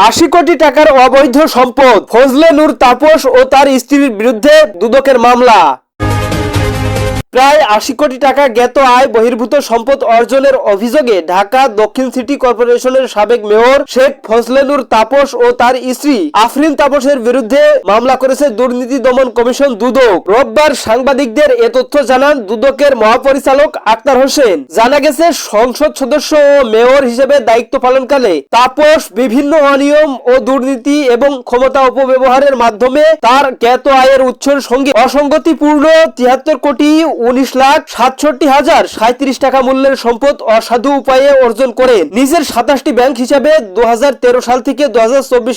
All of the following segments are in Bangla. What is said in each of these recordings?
আশি কোটি টাকার অবৈধ সম্পদ ফজলে নূর তাপস ও তার স্ত্রীর বিরুদ্ধে দুদকের মামলা। প্রায় আশি কোটি টাকা জ্ঞাত আয় বহির্ভূত সম্পদ অর্জনের অভিযোগে ঢাকা দক্ষিণ সিটি কর্পোরেশনের সাবেক মেয়র শেখ ফজলেনুর তাপস ও তার স্ত্রী আফরিন তাপসের বিরুদ্ধে মামলা করেছে দুর্নীতি দমন কমিশন দুদক। রোববার সাংবাদিকদের এ তথ্য জানান দুদকের মহাপরিচালক আক্তার হোসেন। জানা গেছে, সংসদ সদস্য ও মেয়র হিসেবে দায়িত্ব পালনকালে তাপস বিভিন্ন অনিয়ম ও দুর্নীতি এবং ক্ষমতা অপব্যবহারের মাধ্যমে তার জ্ঞাত আয়ের উৎসের সঙ্গে অসঙ্গতিপূর্ণ তিয়াত্তর কোটি উনিশ লাখ সাতষট্টি হাজার সাঁত্রিশ টাকা মূল্যের সম্পদ অসাধু উপায়ে অর্জন করে নিজের সাতাশটি ব্যাংক হিসাবে দু সাল থেকে দু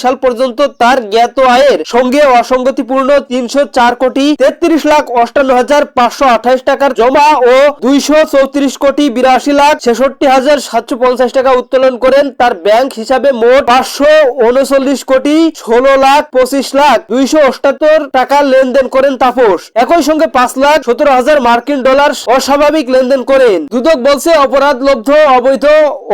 সাল পর্যন্ত তার জ্ঞাত আয়ের সঙ্গে অসঙ্গতিপূর্ণ তিনশো চার কোটি তেত্রিশ লাখ অষ্টান্ন হাজার পাঁচশো আঠাইশ টাকার জমা ও দুইশো চৌত্রিশ কোটি বিরাশি লাখ ছেষট্টি হাজার সাতশো পঞ্চাশ টাকা উত্তোলন করেন তার ব্যাংক হিসাবে মোট পাঁচশো উনচল্লিশ কোটি ষোলো লাখ পঁচিশ লাখ দুইশো অষ্টাত্তর টাকা লেনদেন করেন তাপস। একই সঙ্গে পাঁচ লাখ সতেরো হাজার মার্কিন ডলার অস্বাভাবিক লেনদেন করেন। দুদক বলছে অপরাধ লব্ধ অবৈধ,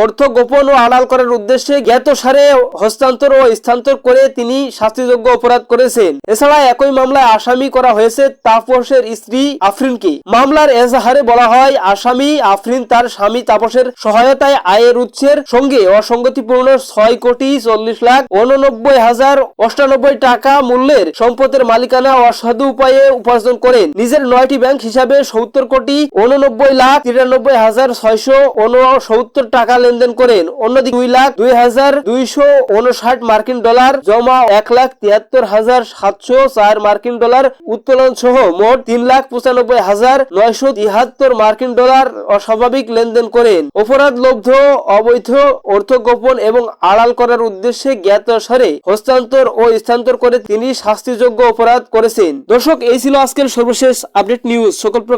অর্থ গোপন ও আড়াল করার উদ্দেশ্যে জ্ঞাত সারে হস্তান্তর ও স্থানান্তর করে তিনি শাস্তিযোগ্য অপরাধ করেছেন। এছাড়া একই মামলায় আসামি করা হয়েছে তাপসের স্ত্রী আফরিনকে। মামলার এজাহারে বলা হয়, আসামি আফরিন তার স্বামী তাপসের সহায়তায় আয়ের উৎসের সঙ্গে অসঙ্গতিপূর্ণ ছয় কোটি চল্লিশ লাখ উননব্বই হাজার অষ্টানব্বই টাকা মূল্যের সম্পদের মালিকানা অসাধু উপায়ে উপার্জন করেন। নিজের নয়টি ব্যাংক হিসাবে সত্তর কোটি উননব্বই লাখ তিরানব্বই হাজার ছয়শো উনসত্তর টাকা লেনদেন করেন। অন্যদিকে দুই লাখ দুই হাজার দুইশো উনষাট মার্কিন ডলার জমা, এক লাখ তিয়াত্তর হাজার সাতশো চার মার্কিন ডলার উত্তোলন সহ মোট তিন লাখ পঁচানব্বই হাজার নয়শো তিহাত্তর মার্কিন ডলার অস্বাভাবিক লেনদেন করেন। অপরাধ লব্ধ, অবৈধ অর্থ গোপন এবং আড়াল করার উদ্দেশ্যে জ্ঞাত সারে হস্তান্তর ও স্থানান্তর করে তিনি শাস্তিযোগ্য অপরাধ করেছেন। দর্শক, এই ছিল আজকের সর্বশেষ আপডেট নিউজ। সকল